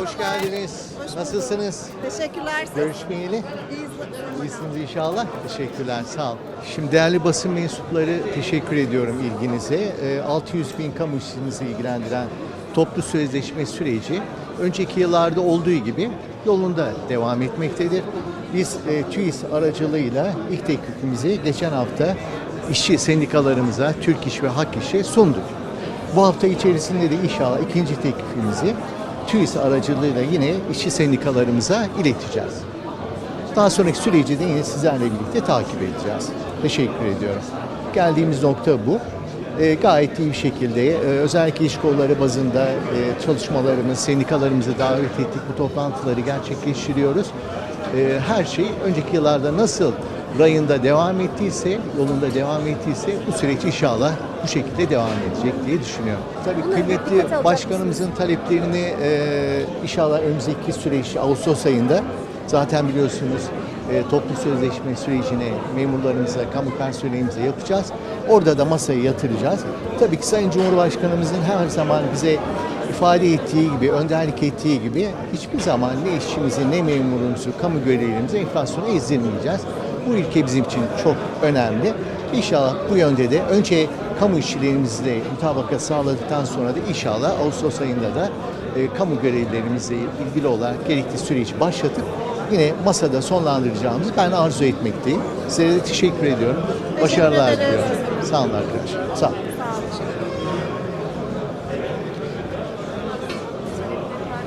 Hoş geldiniz. Hoş. Nasılsınız? Teşekkürler. siz. Görüşmeyeli. İyiyiz. İyisiniz inşallah. Teşekkürler. Sağ ol. Şimdi değerli basın mensupları teşekkür ediyorum ilginize. Ee, 600 bin kamu işçimizi ilgilendiren toplu sözleşme süreci önceki yıllarda olduğu gibi yolunda devam etmektedir. Biz e, TÜİS aracılığıyla ilk teklifimizi geçen hafta işçi sendikalarımıza, Türk İş ve Hak İş'e sunduk. Bu hafta içerisinde de inşallah ikinci teklifimizi TÜİS aracılığıyla yine işçi sendikalarımıza ileteceğiz. Daha sonraki süreci de yine sizlerle birlikte takip edeceğiz. Teşekkür ediyorum. Geldiğimiz nokta bu. Ee, gayet iyi bir şekilde e, özellikle iş kolları bazında e, çalışmalarımız, sendikalarımızı davet ettik. Bu toplantıları gerçekleştiriyoruz. Ee, her şey önceki yıllarda nasıl rayında devam ettiyse, yolunda devam ettiyse bu süreç inşallah bu şekilde devam edecek diye düşünüyorum. Tabii dikkate kıymetli başkanımızın taleplerini e, inşallah önümüzdeki süreç Ağustos ayında Zaten biliyorsunuz e, toplu sözleşme sürecini memurlarımıza, kamu personelimize yapacağız. Orada da masaya yatıracağız. Tabii ki Sayın Cumhurbaşkanımızın her zaman bize ifade ettiği gibi, önderlik ettiği gibi hiçbir zaman ne işçimizi ne memurumuzu, kamu görevlilerimizi enflasyona ezdirmeyeceğiz. Bu ilke bizim için çok önemli. İnşallah bu yönde de önce kamu işçilerimizle mutabakat sağladıktan sonra da inşallah Ağustos ayında da e, kamu görevlilerimizle ilgili olarak gerekli süreci başlatıp yine masada sonlandıracağımızı ben arzu etmekteyim. Size de teşekkür ediyorum. Başarılar diliyorum. Sağ olun arkadaşlar. Sağ olun.